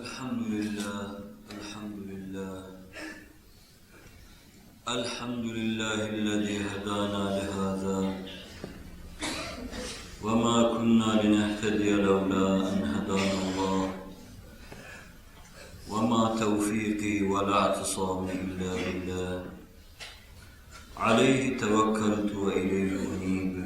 الحمد لله الحمد لله. الحمد لله الذي هدانا لهذا. وما كنا لنهتدي لولا أن هدانا الله. وما توفيقي ولا اعتصامي إلا بالله. عليه توكلت وإليه أنيب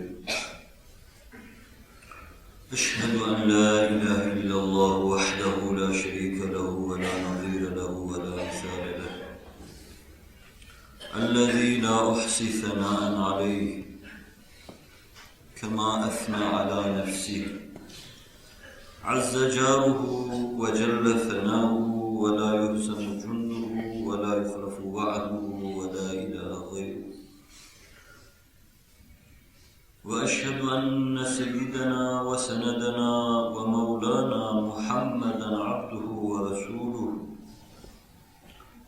أشهد أن لا إله إلا الله وحده لا شريك له ولا نظير له ولا مثال له الذي أحصي ثناء عليه كما أثنى على نفسه. عز جاره وجل ثناؤه ولا يهزم جنده ولا يخلف وعده ولا إله غيره. وأشهد أن سيدنا وسندنا ومولانا محمدا عبده ورسوله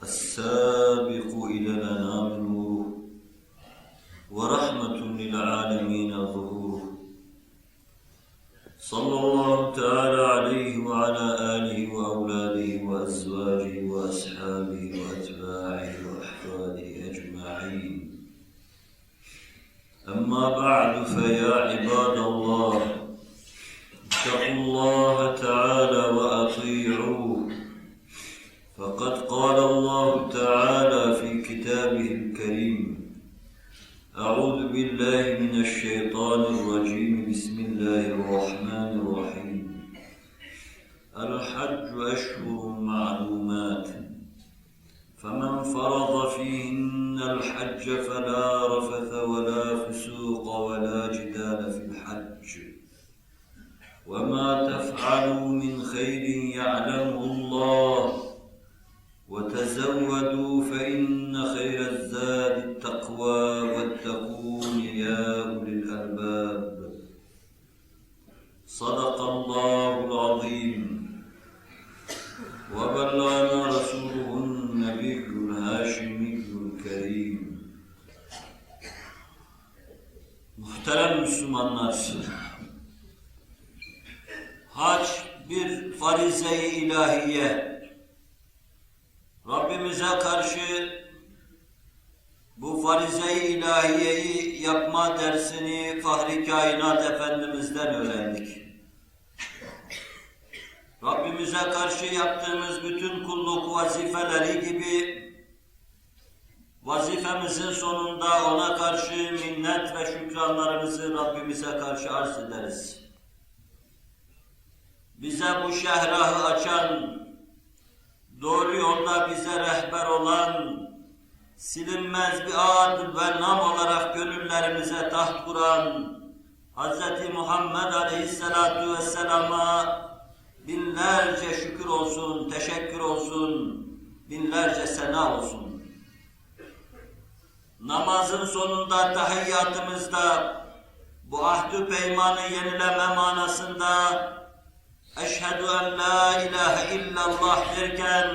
السابق إلى الأنام ورحمة للعالمين ظهوره صلى الله تعالى عليه وعلى آله وأولاده وأزواجه وأصحابه وأتباعه وأحفاده أجمعين. أما بعد فيا عباد الله اتقوا الله الحج أشهر معلومات. فمن فرض فيهن الحج فلا رفث ولا فسوق ولا جدال في الحج. وما تفعلوا من خير يعلمه الله. وتزودوا فإن خير الزاد التقوى واتقون يا أولي الألباب. صدق vazifemizin sonunda ona karşı minnet ve şükranlarımızı Rabbimize karşı arz ederiz. Bize bu şehrahı açan, doğru yolda bize rehber olan, silinmez bir ad ve nam olarak gönüllerimize taht kuran Hz. Muhammed Aleyhisselatu Vesselam'a binlerce şükür olsun, teşekkür olsun, binlerce sena olsun. Namazın sonunda tahiyyatımızda bu ahdü peymanı yenileme manasında Eşhedü en la ilahe illallah derken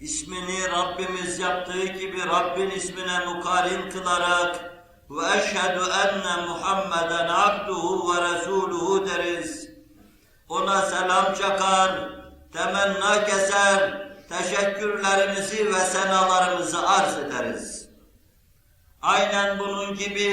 ismini Rabbimiz yaptığı gibi Rabbin ismine mukarin kılarak ve eşhedü enne Muhammeden abduhu ve resuluhu deriz. Ona selam çakar, temenna keser, teşekkürlerimizi ve senalarımızı arz ederiz. Aynen bunun gibi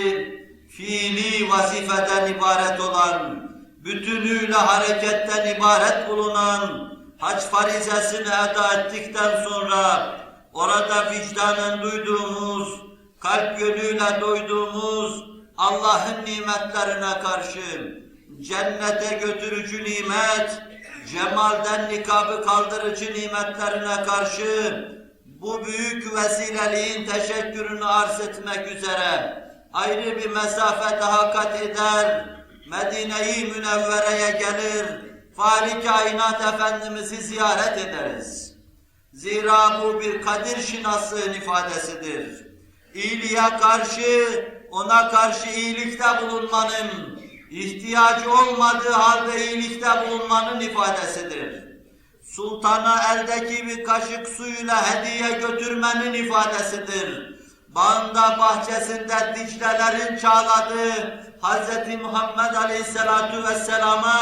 fiili vazifeden ibaret olan, bütünüyle hareketten ibaret bulunan hac farizesini eda ettikten sonra orada vicdanen duyduğumuz, kalp yönüyle duyduğumuz Allah'ın nimetlerine karşı cennete götürücü nimet, cemalden nikabı kaldırıcı nimetlerine karşı bu büyük vesileliğin teşekkürünü arz etmek üzere ayrı bir mesafe daha kat eder, Medine-i Münevvere'ye gelir, Fahri Kainat Efendimiz'i ziyaret ederiz. Zira bu bir kadir şinasının ifadesidir. İyiliğe karşı, ona karşı iyilikte bulunmanın, ihtiyacı olmadığı halde iyilikte bulunmanın ifadesidir. Sultana eldeki bir kaşık suyuyla hediye götürmenin ifadesidir. Bağında bahçesinde diclelerin çağladığı Hz. Muhammed Aleyhisselatu Vesselam'a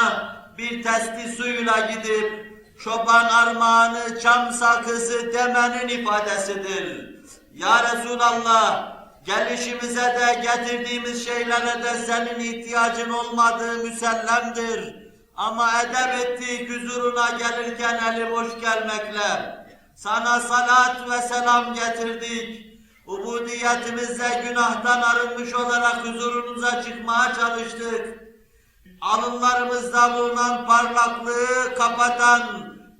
bir testi suyuyla gidip çoban armağanı, çam sakızı demenin ifadesidir. Ya Resulallah, gelişimize de getirdiğimiz şeylere de senin ihtiyacın olmadığı müsellemdir. Ama edep ettiği huzuruna gelirken eli boş gelmekle, sana salat ve selam getirdik. Ubudiyetimizde günahtan arınmış olarak huzurunuza çıkmaya çalıştık. Alınlarımızda bulunan parlaklığı kapatan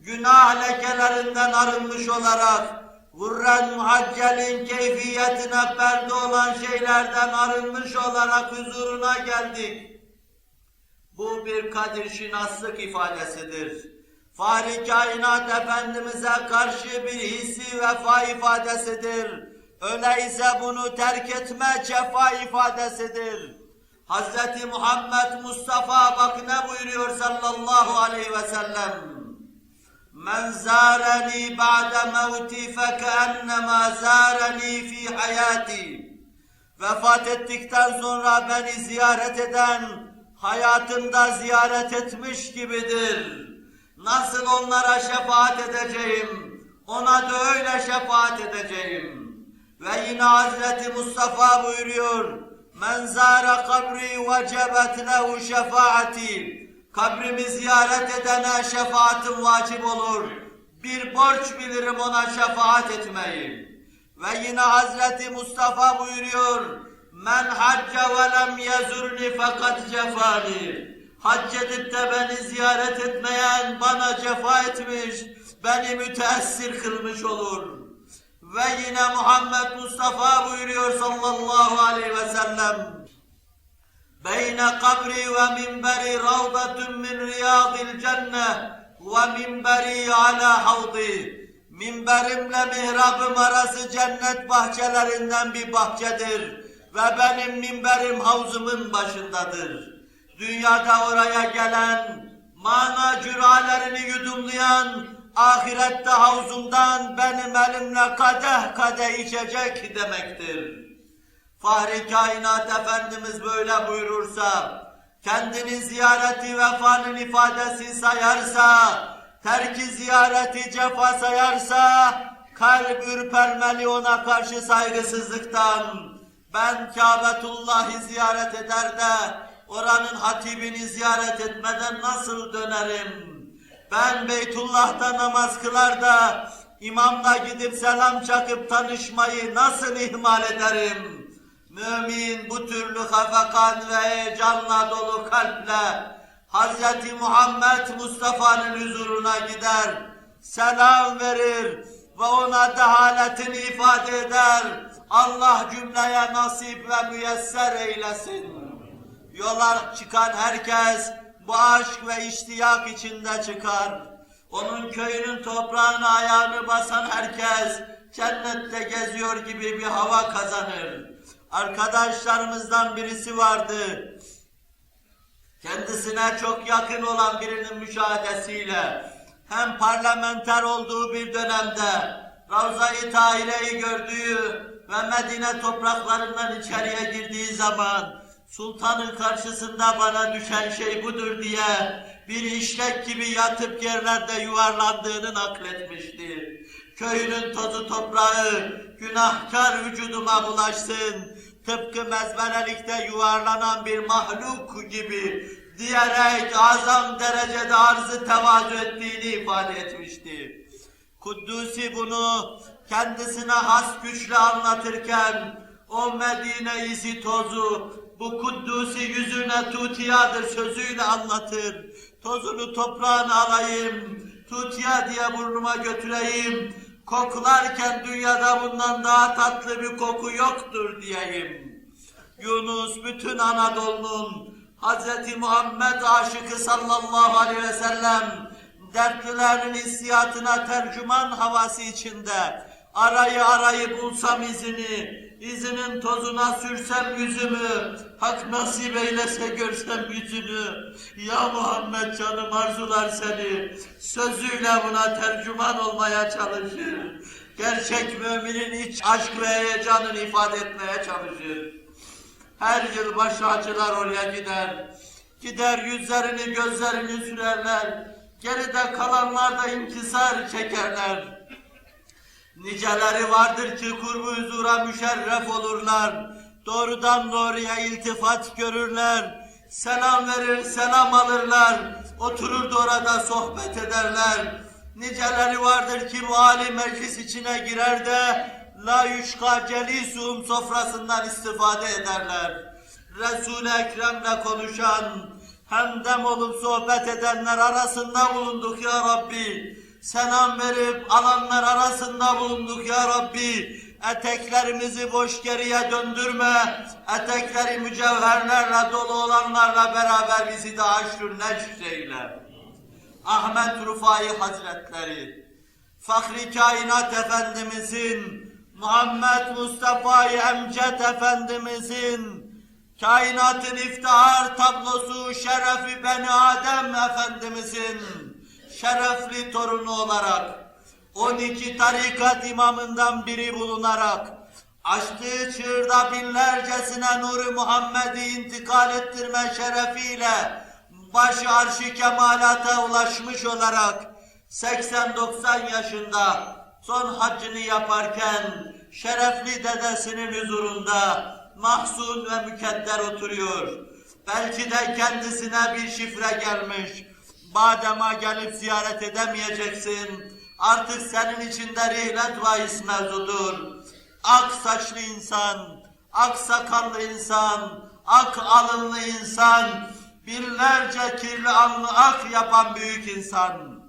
günah lekelerinden arınmış olarak Hurren muhaccelin keyfiyetine perde olan şeylerden arınmış olarak huzuruna geldik. Bu bir kadir şinaslık ifadesidir. Fahri kainat Efendimiz'e karşı bir hissi vefa ifadesidir. Öyleyse bunu terk etme cefa ifadesidir. Hz. Muhammed Mustafa bak ne buyuruyor sallallahu aleyhi ve sellem. Men zâreni ba'de mevti fekennema zâreni fi hayati. Vefat ettikten sonra beni ziyaret eden hayatımda ziyaret etmiş gibidir. Nasıl onlara şefaat edeceğim, ona da öyle şefaat edeceğim. Ve yine Hazreti Mustafa buyuruyor, Men zâre kabri vecebet lehu şefaati. Kabrimi ziyaret edene şefaatim vacip olur. Bir borç bilirim ona şefaat etmeyi. Ve yine Hazreti Mustafa buyuruyor, Men hacca ve lem yezurni fakat cefani. Hac edip de beni ziyaret etmeyen bana cefa etmiş, beni müteessir kılmış olur. Ve yine Muhammed Mustafa buyuruyor sallallahu aleyhi ve sellem. Beyne kabri ve minberi ravdatun min riyadil cenne ve minberi ala havdi. Minberimle mihrabım arası cennet bahçelerinden bir bahçedir. Ve benim minberim havzumun başındadır. Dünyada oraya gelen, mana cüralerini yudumlayan, ahirette havzumdan benim elimle kadeh kadeh içecek demektir. Fahri kainat Efendimiz böyle buyurursa, kendini ziyareti vefanın ifadesi sayarsa, terki ziyareti cefa sayarsa, kalp ürpermeli ona karşı saygısızlıktan. Ben Kâbetullah'ı ziyaret eder de, oranın hatibini ziyaret etmeden nasıl dönerim? Ben Beytullah'ta namaz kılar da, imamla gidip selam çakıp tanışmayı nasıl ihmal ederim? Mümin bu türlü hafakan ve heyecanla dolu kalple Hz. Muhammed Mustafa'nın huzuruna gider, selam verir ve ona dehaletini ifade eder. Allah cümleye nasip ve müyesser eylesin. Yola çıkan herkes bu aşk ve iştiyak içinde çıkar. Onun köyünün toprağına ayağını basan herkes cennette geziyor gibi bir hava kazanır. Arkadaşlarımızdan birisi vardı. Kendisine çok yakın olan birinin müşahedesiyle hem parlamenter olduğu bir dönemde Ravza-i Tahire'yi gördüğü ve Medine topraklarından içeriye girdiği zaman sultanın karşısında bana düşen şey budur diye bir işlek gibi yatıp yerlerde yuvarlandığını nakletmişti. Köyünün tozu toprağı günahkar vücuduma bulaşsın, tıpkı mezbelelikte yuvarlanan bir mahluk gibi diyerek azam derecede arzı tevazu ettiğini ifade etmişti. Kuddusi bunu kendisine has güçle anlatırken o Medine izi tozu bu Kuddusi yüzüne tutiyadır sözüyle anlatır. Tozunu toprağına alayım, tutiya diye burnuma götüreyim. Koklarken dünyada bundan daha tatlı bir koku yoktur diyeyim. Yunus bütün Anadolu'nun Hz. Muhammed aşıkı sallallahu aleyhi ve sellem dertlilerin hissiyatına tercüman havası içinde arayı arayı bulsam izini, izinin tozuna sürsem yüzümü, hak nasip eylese görsem yüzünü, ya Muhammed canım arzular seni, sözüyle buna tercüman olmaya çalışır. Gerçek müminin iç aşk ve heyecanını ifade etmeye çalışır. Her yıl başhacılar oraya gider. Gider yüzlerini gözlerini sürerler. Geride kalanlar da inkisar çekerler. Niceleri vardır ki kurbu huzura müşerref olurlar. Doğrudan doğruya iltifat görürler. Selam verir, selam alırlar. Oturur da orada sohbet ederler. Niceleri vardır ki bu âli meclis içine girer de la yuşka celisum sofrasından istifade ederler. Resul-i Ekrem'le konuşan, hemdem olup sohbet edenler arasında bulunduk ya Rabbi. Selam verip alanlar arasında bulunduk ya Rabbi. Eteklerimizi boş geriye döndürme. Etekleri mücevherlerle dolu olanlarla beraber bizi de aşrü neşreyle. Ahmet Rufai Hazretleri, Fahri Kainat Efendimizin, Muhammed Mustafa Emcet Efendimizin, kainatın iftihar tablosu şerefi Beni Adem Efendimizin şerefli torunu olarak 12 tarikat imamından biri bulunarak açtığı çığırda binlercesine nuru Muhammed'i intikal ettirme şerefiyle baş arşı kemalata ulaşmış olarak 80-90 yaşında son haccını yaparken şerefli dedesinin huzurunda mahzun ve mükedder oturuyor. Belki de kendisine bir şifre gelmiş. Badema gelip ziyaret edemeyeceksin. Artık senin içinde rihlet vaiz mevzudur. Ak saçlı insan, ak sakallı insan, ak alınlı insan, binlerce kirli alnı ak yapan büyük insan.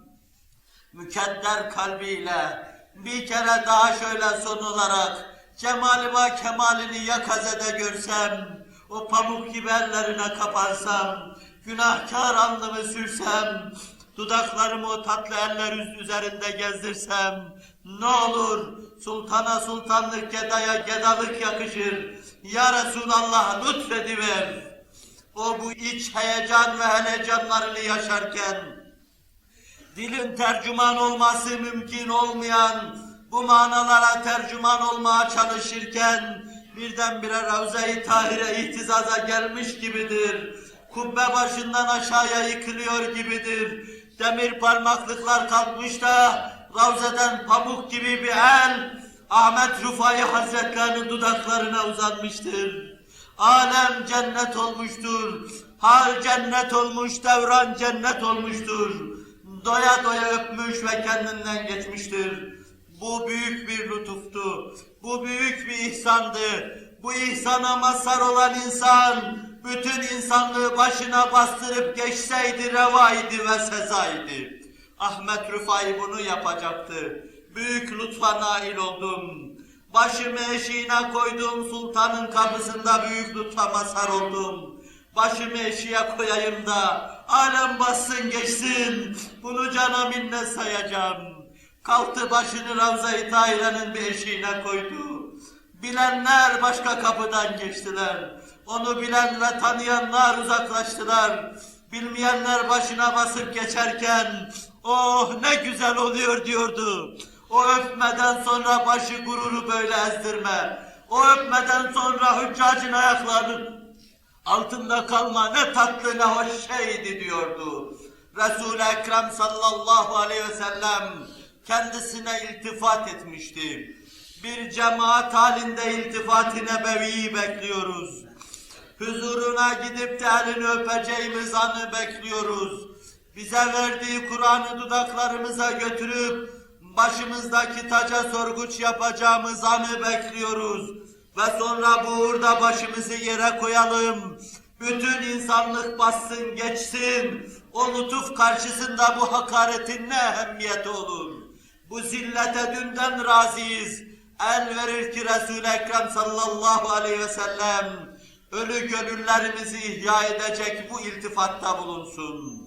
Mükedder kalbiyle bir kere daha şöyle son olarak cemali ve kemalini yakazede görsem, o pamuk gibi ellerine kapansam, günahkar alnımı sürsem, dudaklarımı o tatlı eller üz- üzerinde gezdirsem, ne olur sultana sultanlık, gedaya gedalık yakışır. Ya Resulallah lütfediver. O bu iç heyecan ve heyecanlarını yaşarken, dilin tercüman olması mümkün olmayan bu manalara tercüman olmaya çalışırken birdenbire Ravza-i Tahir'e ihtizaza gelmiş gibidir. Kubbe başından aşağıya yıkılıyor gibidir. Demir parmaklıklar kalkmış da Ravza'dan pamuk gibi bir el Ahmet Rufai Hazretlerinin dudaklarına uzanmıştır. Alem cennet olmuştur. Hal cennet olmuş, devran cennet olmuştur. Doya doya öpmüş ve kendinden geçmiştir. Bu büyük bir lütuftu. Bu büyük bir ihsandı. Bu ihsana mazhar olan insan, bütün insanlığı başına bastırıp geçseydi revaydı ve sezaydı. Ahmet Rıfai bunu yapacaktı. Büyük lütfa nail oldum. Başımı eşiğine koyduğum sultanın kapısında büyük lütfa mazhar oldum. Başımı eşiğe koyayım da alem bassın geçsin. Bunu cana minnet sayacağım. Kalktı başını Ravza-i Tahire'nin bir eşiğine koydu. Bilenler başka kapıdan geçtiler. Onu bilen ve tanıyanlar uzaklaştılar. Bilmeyenler başına basıp geçerken oh ne güzel oluyor diyordu. O öpmeden sonra başı gururu böyle ezdirme. O öpmeden sonra hüccacın ayaklarının altında kalma ne tatlı ne hoş şeydi diyordu. Resul-i Ekrem sallallahu aleyhi ve sellem kendisine iltifat etmişti. Bir cemaat halinde iltifat-ı nebeviyi bekliyoruz. Huzuruna gidip de elini öpeceğimiz anı bekliyoruz. Bize verdiği Kur'an'ı dudaklarımıza götürüp başımızdaki taca sorguç yapacağımız anı bekliyoruz. Ve sonra bu uğurda başımızı yere koyalım. Bütün insanlık bassın geçsin. O lütuf karşısında bu hakaretin ne ehemmiyeti olur. Bu zillete dünden razıyız. El verir ki Resul-i Ekrem sallallahu aleyhi ve sellem ölü gönüllerimizi ihya edecek bu iltifatta bulunsun.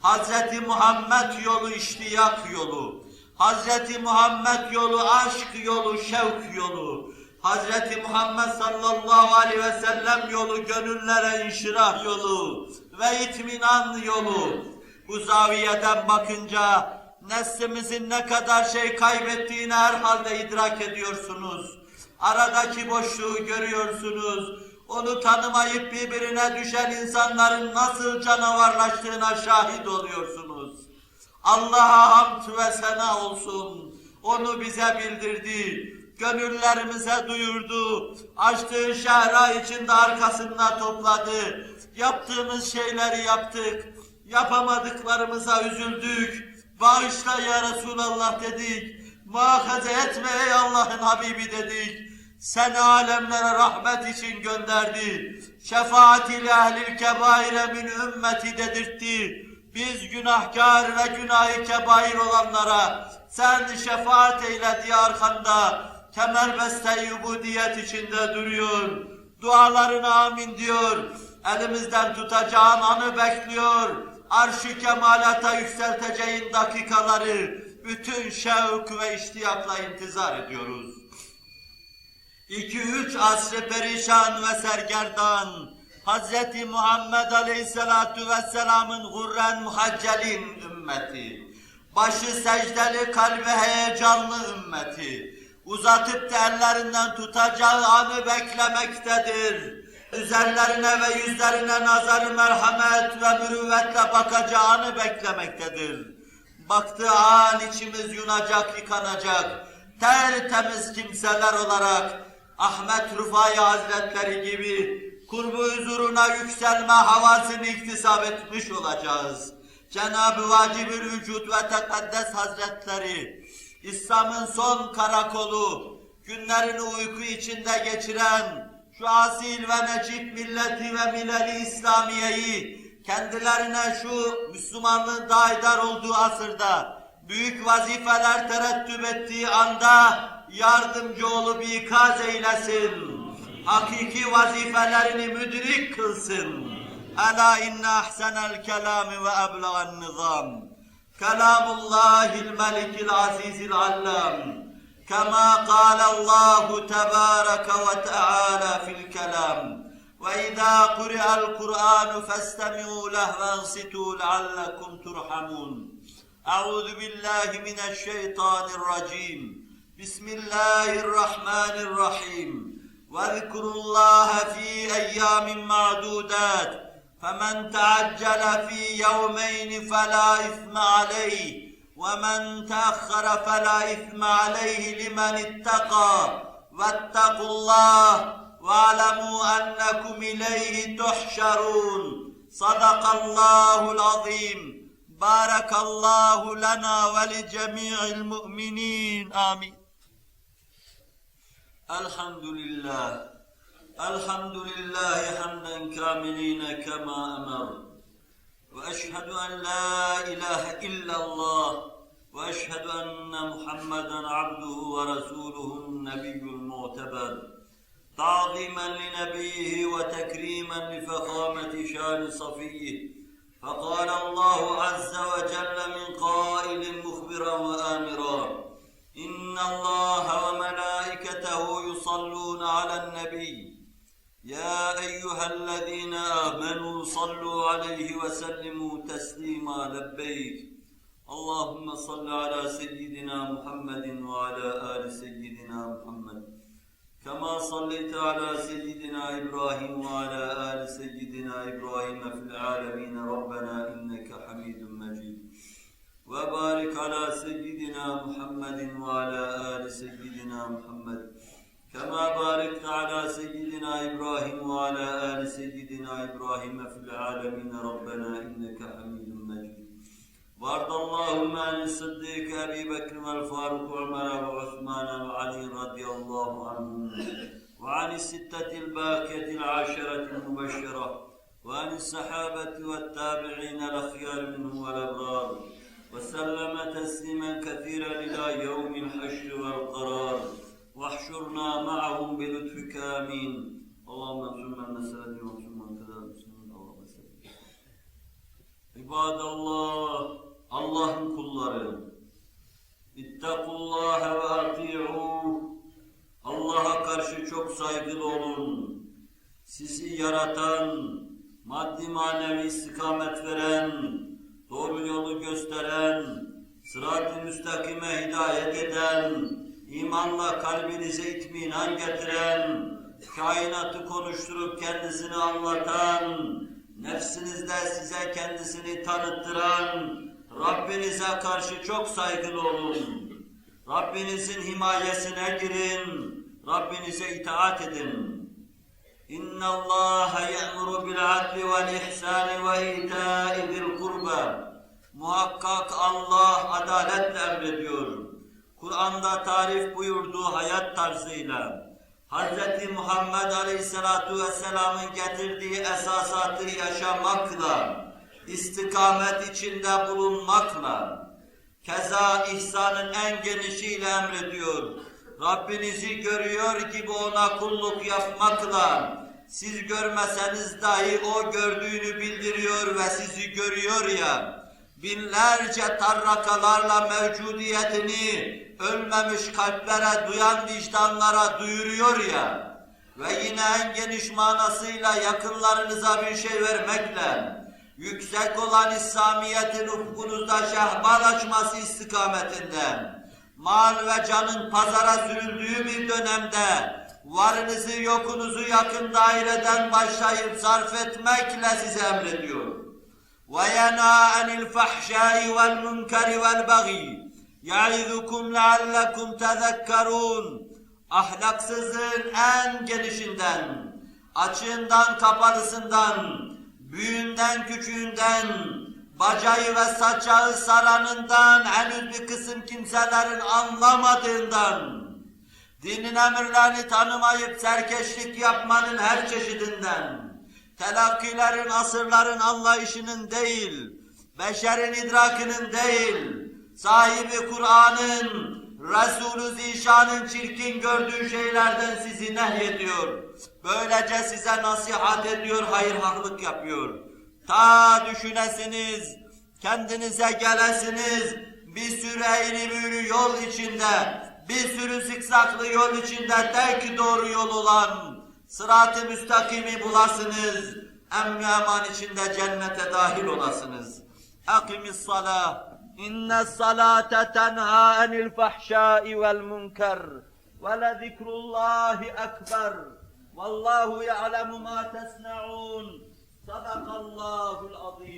Hazreti Muhammed yolu iştiyak yolu. Hazreti Muhammed yolu aşk yolu, şevk yolu. Hazreti Muhammed sallallahu aleyhi ve sellem yolu gönüllere inşirah yolu ve itminan yolu. Bu zaviyeden bakınca neslimizin ne kadar şey kaybettiğini herhalde idrak ediyorsunuz. Aradaki boşluğu görüyorsunuz. Onu tanımayıp birbirine düşen insanların nasıl canavarlaştığına şahit oluyorsunuz. Allah'a hamd ve sena olsun. Onu bize bildirdi. Gönüllerimize duyurdu. Açtığı şehra içinde arkasında topladı. Yaptığımız şeyleri yaptık. Yapamadıklarımıza üzüldük. Bağışla ya Resulallah dedik. Muhakaze etme ey Allah'ın Habibi dedik. Seni alemlere rahmet için gönderdi. Şefaat ile ehlil kebaire min ümmeti dedirtti. Biz günahkar ve günahı kebair olanlara sen şefaat eyle diye arkanda kemerbeste ubudiyet içinde duruyor. Dualarına amin diyor. Elimizden tutacağın anı bekliyor. Arş-ı kemalata yükselteceğin dakikaları bütün şevk ve iştiyakla intizar ediyoruz. İki üç asrı perişan ve sergerdan Hz. Muhammed Aleyhisselatu Vesselam'ın gurren muhaccelin ümmeti, başı secdeli kalbi heyecanlı ümmeti, uzatıp da ellerinden tutacağı anı beklemektedir. Üzerlerine ve yüzlerine nazarı merhamet ve mürüvvetle bakacağı anı beklemektedir. Baktığı an içimiz yunacak, yıkanacak, tertemiz kimseler olarak Ahmet Rufai Hazretleri gibi kurbu huzuruna yükselme havasını iktisap etmiş olacağız. Cenab-ı Vacib-ül Vücud ve Tekaddes Hazretleri, İslam'ın son karakolu, günlerini uyku içinde geçiren şu asil ve necip milleti ve mileli İslamiye'yi kendilerine şu Müslümanlığın daidar olduğu asırda büyük vazifeler terettüp ettiği anda yardımcı olup ikaz eylesin. Hakiki vazifelerini müdrik kılsın. Ela inne ahsenel kelami ve eblegan nizam. Kelamullahil melikil azizil allam. كما قال الله تبارك وتعالى في الكلام وإذا قرئ القرآن فاستمعوا له وانصتوا لعلكم ترحمون أعوذ بالله من الشيطان الرجيم بسم الله الرحمن الرحيم. واذكروا الله في أيام معدودات فمن تعجل في يومين فلا إثم عليه ومن تأخر فلا إثم عليه لمن اتقى. واتقوا الله واعلموا أنكم إليه تحشرون. صدق الله العظيم. بارك الله لنا ولجميع المؤمنين. آمين. الحمد لله الحمد لله حمدا كاملين كما أمر واشهد ان لا اله الا الله واشهد ان محمدا عبده ورسوله النبي المعتبر تعظيما لنبيه وتكريما لفخامه شان صفيه فقال الله عز وجل من قائل مخبرا الذين آمنوا صلوا عليه وسلموا تسليما لبيك. اللهم صل على سيدنا محمد وعلى آل سيدنا محمد. كما صليت على سيدنا إبراهيم وعلى آل سيدنا إبراهيم في العالمين. ربنا إنك حميد مجيد. وبارك على سيدنا محمد وعلى آل سيدنا محمد. كما باركت على سيدنا إبراهيم وعلى آل سيدنا إبراهيم في العالمين ربنا إنك حميد مجيد. وارض اللهم عن الصديق أبي بكر والفاروق وعمر وعثمان وعلي رضي الله عنهم وعن الستة الباقية العاشرة المبشرة وعن الصحابة والتابعين الأخيار منهم والأبرار. وسلم تسليما كثيرا إلى يوم الحشر والقرار. Vahşurna ma'ahum bi lütfüke amin. Allahümme sümme meseleti ve sümme kadar müslümin Allah'a sebebi. İbadallah, Allah'ın kulları. İttakullâhe ve ati'ûh. Allah'a karşı çok saygılı olun. Sizi yaratan, maddi manevi istikamet veren, doğru yolu gösteren, sırat-ı müstakime hidayet eden, imanla kalbinize itminan getiren, kainatı konuşturup kendisini anlatan, nefsinizde size kendisini tanıttıran, Rabbinize karşı çok saygılı olun. Rabbinizin himayesine girin. Rabbinize itaat edin. İnna Allah ya'muru bil adli vel ihsani ve ita'i zil kurba. Muhakkak Allah adaletle emrediyor. Kur'an'da tarif buyurduğu hayat tarzıyla Hz. Muhammed Aleyhisselatu Vesselam'ın getirdiği esasatı yaşamakla, istikamet içinde bulunmakla, keza ihsanın en genişiyle emrediyor. Rabbinizi görüyor gibi ona kulluk yapmakla, siz görmeseniz dahi o gördüğünü bildiriyor ve sizi görüyor ya, binlerce tarrakalarla mevcudiyetini ölmemiş kalplere, duyan vicdanlara duyuruyor ya ve yine en geniş manasıyla yakınlarınıza bir şey vermekle yüksek olan İslamiyet'in ufkunuzda şehbal açması istikametinden mal ve canın pazara sürüldüğü bir dönemde varınızı yokunuzu yakın daireden başlayıp zarf etmekle size emrediyor. وَيَنَا عَنِ الْفَحْشَاءِ وَالْمُنْكَرِ وَالْبَغِيِ يَعِذُكُمْ لَعَلَّكُمْ تَذَكَّرُونَ Ahlaksızlığın en genişinden, açığından kapalısından, büyüğünden küçüğünden, bacayı ve saçağı saranından henüz bir kısım kimselerin anlamadığından, dinin emirlerini tanımayıp serkeşlik yapmanın her çeşidinden, telakkilerin, asırların anlayışının değil, beşerin idrakının değil, sahibi Kur'an'ın, Resulü Zişan'ın çirkin gördüğü şeylerden sizi nehyediyor. Böylece size nasihat ediyor, hayır haklık yapıyor. Ta düşünesiniz, kendinize gelesiniz, bir sürü eğri büğrü yol içinde, bir sürü zikzaklı yol içinde tek doğru yol olan sırat-ı müstakimi bulasınız, emni eman içinde cennete dahil olasınız. Akimis salah. إن الصلاة تنهى عن الفحشاء والمنكر ولذكر الله أكبر والله يعلم ما تصنعون صدق الله العظيم